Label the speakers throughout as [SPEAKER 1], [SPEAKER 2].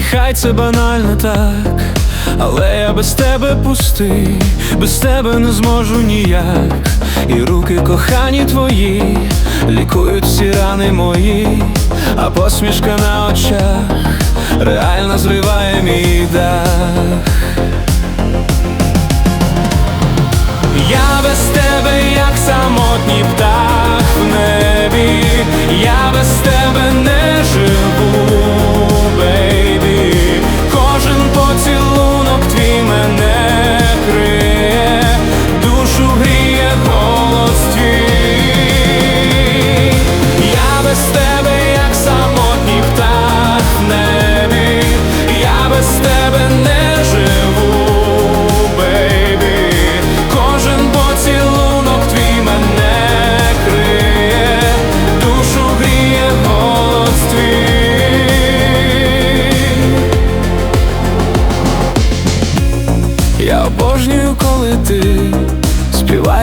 [SPEAKER 1] хай це банально так, але я без тебе пустий, без тебе не зможу ніяк. І руки кохані твої лікують всі рани мої, а посмішка на очах реально зриває мій дах. Я без тебе, як самотній птах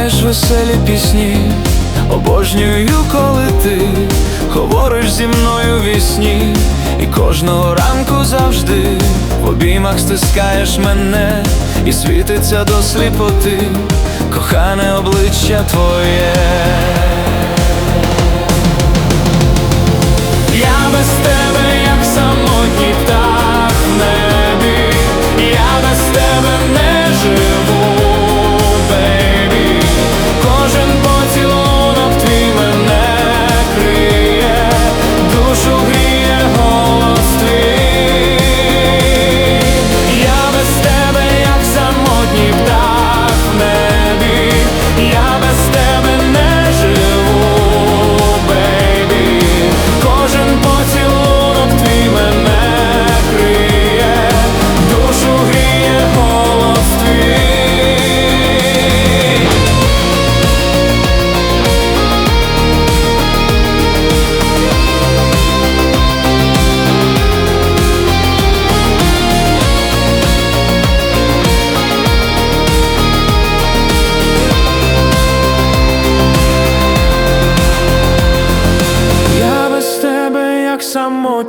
[SPEAKER 1] співаєш веселі пісні, обожнюю, коли ти говориш зі мною вісні, і кожного ранку завжди в обіймах стискаєш мене, і світиться до сліпоти, кохане обличчя твоє.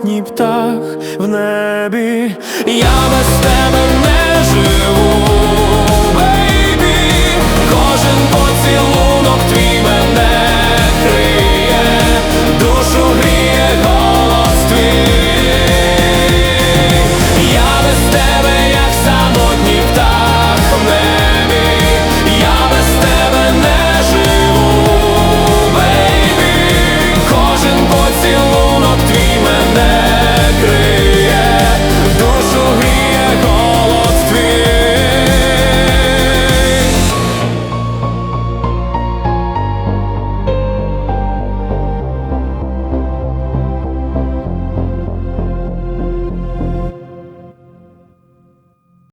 [SPEAKER 1] самотній птах в небі, я без тебе не живу.